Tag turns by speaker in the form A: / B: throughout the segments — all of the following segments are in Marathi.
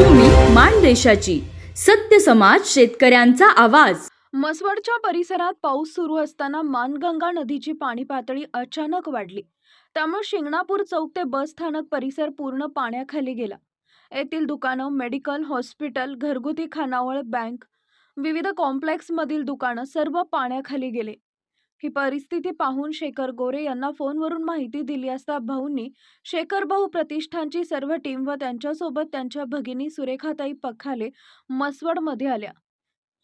A: मानदेशाची सत्य समाज शेतकऱ्यांचा आवाज.
B: मसवडच्या परिसरात पाऊस सुरू असताना मानगंगा नदीची पाणी पातळी अचानक वाढली. त्यामुळे शिंगणापूर चौक ते बस स्थानक परिसर पूर्ण पाण्याखाली गेला. येथील दुकानं मेडिकल हॉस्पिटल घरगुती खानावळ बँक विविध कॉम्प्लेक्समधील दुकानं सर्व पाण्याखाली गेले. ही परिस्थिती पाहून शेखर गोरे यांना फोनवरून माहिती दिली असता भाऊंनी शेखर भाऊ प्रतिष्ठानची सर्व टीम व त्यांच्यासोबत त्यांच्या भगिनी सुरेखाताई पखाले मसवडमध्ये आल्या.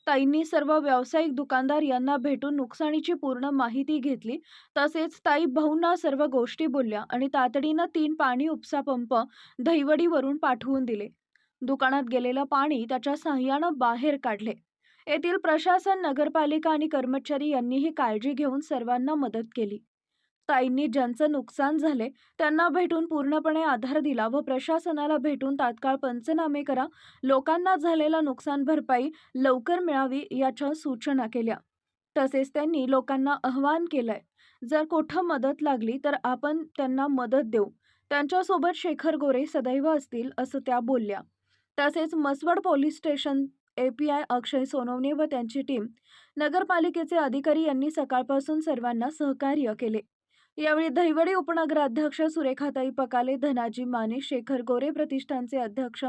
B: ताईंनी सर्व व्यावसायिक दुकानदार यांना भेटून नुकसानीची पूर्ण माहिती घेतली. तसेच ताई भाऊंना सर्व गोष्टी बोलल्या आणि तातडीनं तीन पाणी उपसा पंप दहिवडीवरून पाठवून दिले. दुकानात गेलेलं पाणी त्याच्या साह्यानं बाहेर काढले. येथील प्रशासन नगरपालिका आणि कर्मचारी यांनीही काळजी घेऊन सर्वांना मदत केली. ताईंनी ज्यांचं नुकसान झाले त्यांना भेटून पूर्णपणे आधार दिला व प्रशासनाला भेटून तात्काळ पंचनामे करा. लोकांना झालेला नुकसान भरपाई लवकर मिळावी याच्या सूचना केल्या. तसेच त्यांनी लोकांना आव्हान केलंय जर कुठं मदत लागली तर आपण त्यांना मदत देऊ. त्यांच्यासोबत शेखर गोरे सदैव असतील असं त्या बोलल्या. तसेच Mhaswad police station API Akshay Sonawane व त्यांची टीम नगरपालिकेचे अधिकारी यांनी सकाळपासून सर्वांना सहकार्य केले. यावेळी दहिवडी उपनगराध्यक्ष सुरेखाताई पकाले धनाजी माने शेखर गोरे प्रतिष्ठानचे अध्यक्ष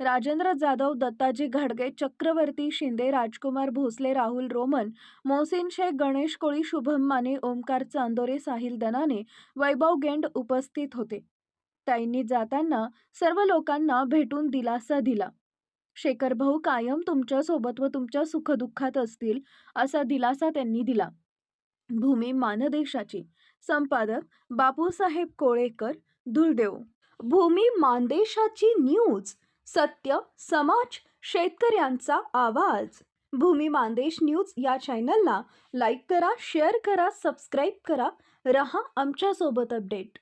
B: राजेंद्र जाधव दत्ताजी घाडगे चक्रवर्ती शिंदे राजकुमार भोसले राहुल रोमन मोहसिन शेख गणेश कोळी शुभम माने ओमकार चांदोरे साहिल दनाने वैभव गेंड उपस्थित होते. ताईंनी जाताना सर्व लोकांना भेटून दिलासा दिला. शेखर भाऊ कायम तुमच्यासोबत व तुमच्या सुखदुःखात असतील असा दिलासा त्यांनी दिला. भूमी मानदेशाची. संपादक बापूसाहेब कोळेकर धुळदेव. भूमी मानदेशाची न्यूज. सत्य समाज शेतकऱ्यांचा आवाज. भूमी मानदेश न्यूज या चॅनलला लाईक करा शेअर करा सबस्क्राईब करा. रहा आमच्यासोबत अपडेट.